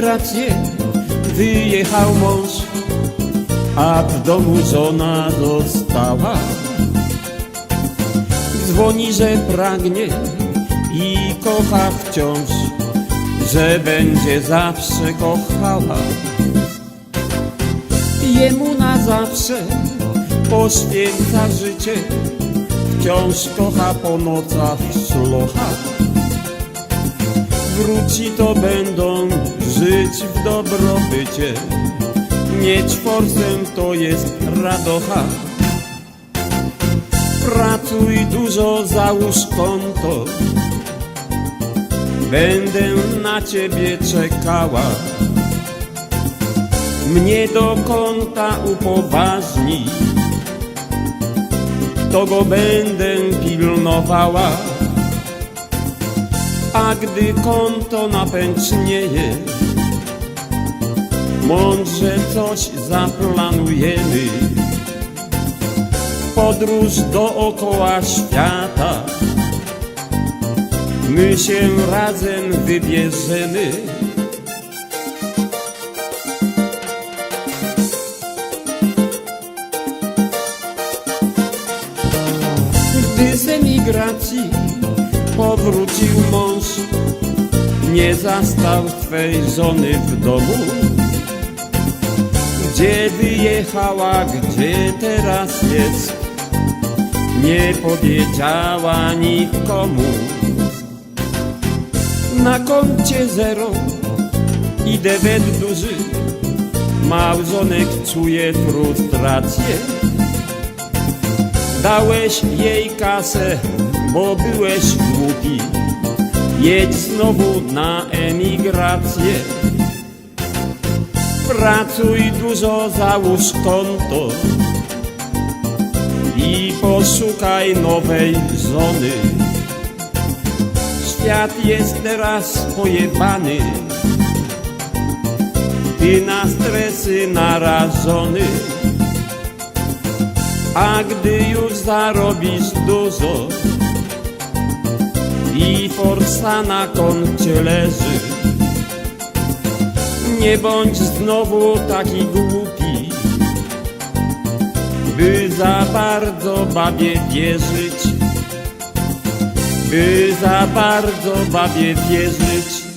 emigrację wyjechał mąż, a w domu żona została. Dzwoni, że pragnie i kocha wciąż, że będzie zawsze kochała. Jemu na zawsze poświęca życie, wciąż kocha po nocach szlocha. Wróci to będą żyć w dobrobycie, mieć forsem to jest radocha. Pracuj dużo, załóż konto, będę na ciebie czekała. Mnie do konta upoważni, to go będę pilnowała. Gdy konto napęcznieje, mądrze coś zaplanujemy. Podróż dookoła świata, my się razem wybierzemy. Gdy z emigracji powrócił mąż, nie zastał swej żony w domu. Gdzie wyjechała, gdzie teraz jest, nie powiedziała nikomu. Na koncie zero i debet duży, małżonek czuje frustrację. Dałeś jej kasę, bo byłeś głupi. Jedź znowu na emigrację. Pracuj dużo, załóż konto i poszukaj nowej żony. Świat jest teraz pojebany, ty na stresy narażony. A gdy już zarobisz dużo forsa na koncie leży, nie bądź znowu taki głupi, by za bardzo babie wierzyć, by za bardzo babie wierzyć.